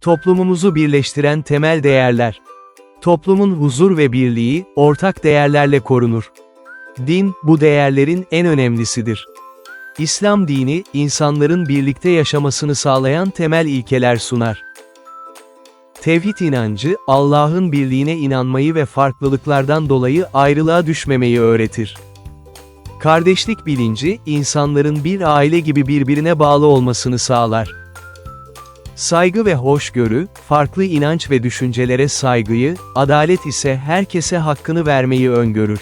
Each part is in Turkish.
Toplumumuzu birleştiren temel değerler. Toplumun huzur ve birliği, ortak değerlerle korunur. Din, bu değerlerin en önemlisidir. İslam dini, insanların birlikte yaşamasını sağlayan temel ilkeler sunar. Tevhid inancı, Allah'ın birliğine inanmayı ve farklılıklardan dolayı ayrılığa düşmemeyi öğretir. Kardeşlik bilinci, insanların bir aile gibi birbirine bağlı olmasını sağlar. Saygı ve hoşgörü, farklı inanç ve düşüncelere saygıyı, adalet ise herkese hakkını vermeyi öngörür.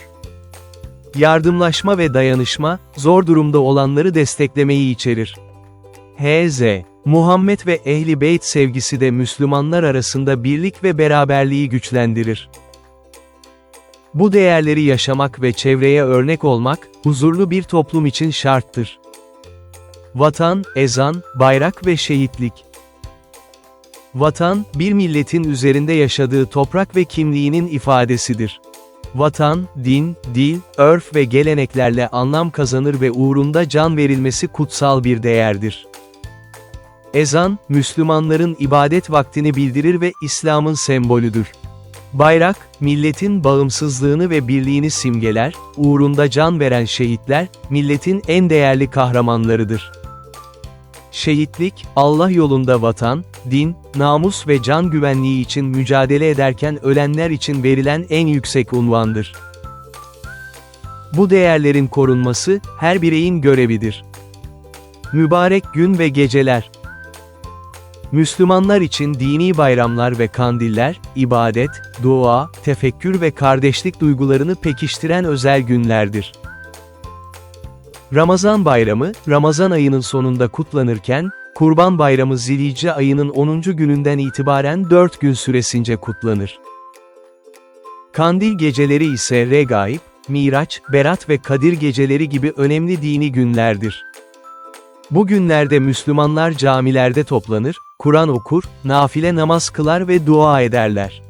Yardımlaşma ve dayanışma, zor durumda olanları desteklemeyi içerir. H.Z. Muhammed ve Ehli Beyt sevgisi de Müslümanlar arasında birlik ve beraberliği güçlendirir. Bu değerleri yaşamak ve çevreye örnek olmak, huzurlu bir toplum için şarttır. Vatan, ezan, bayrak ve şehitlik. Vatan, bir milletin üzerinde yaşadığı toprak ve kimliğinin ifadesidir. Vatan, din, dil, örf ve geleneklerle anlam kazanır ve uğrunda can verilmesi kutsal bir değerdir. Ezan, Müslümanların ibadet vaktini bildirir ve İslam'ın sembolüdür. Bayrak, milletin bağımsızlığını ve birliğini simgeler, uğrunda can veren şehitler, milletin en değerli kahramanlarıdır. Şehitlik, Allah yolunda vatan, din, namus ve can güvenliği için mücadele ederken ölenler için verilen en yüksek unvandır. Bu değerlerin korunması, her bireyin görevidir. Mübarek gün ve geceler, Müslümanlar için dini bayramlar ve kandiller, ibadet, dua, tefekkür ve kardeşlik duygularını pekiştiren özel günlerdir. Ramazan bayramı, Ramazan ayının sonunda kutlanırken, Kurban bayramı Zilhicce ayının 10. gününden itibaren 4 gün süresince kutlanır. Kandil geceleri ise Regaib, Miraç, Berat ve Kadir geceleri gibi önemli dini günlerdir. Bu günlerde Müslümanlar camilerde toplanır, Kur'an okur, nafile namaz kılar ve dua ederler.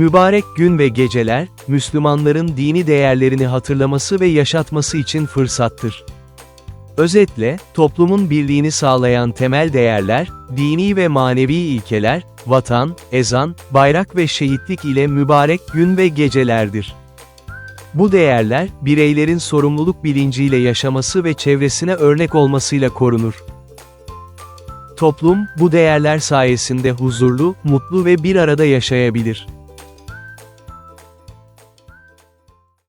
Mübarek gün ve geceler, Müslümanların dini değerlerini hatırlaması ve yaşatması için fırsattır. Özetle, toplumun birliğini sağlayan temel değerler, dini ve manevi ilkeler, vatan, ezan, bayrak ve şehitlik ile mübarek gün ve gecelerdir. Bu değerler, bireylerin sorumluluk bilinciyle yaşaması ve çevresine örnek olmasıyla korunur. Toplum, bu değerler sayesinde huzurlu, mutlu ve bir arada yaşayabilir.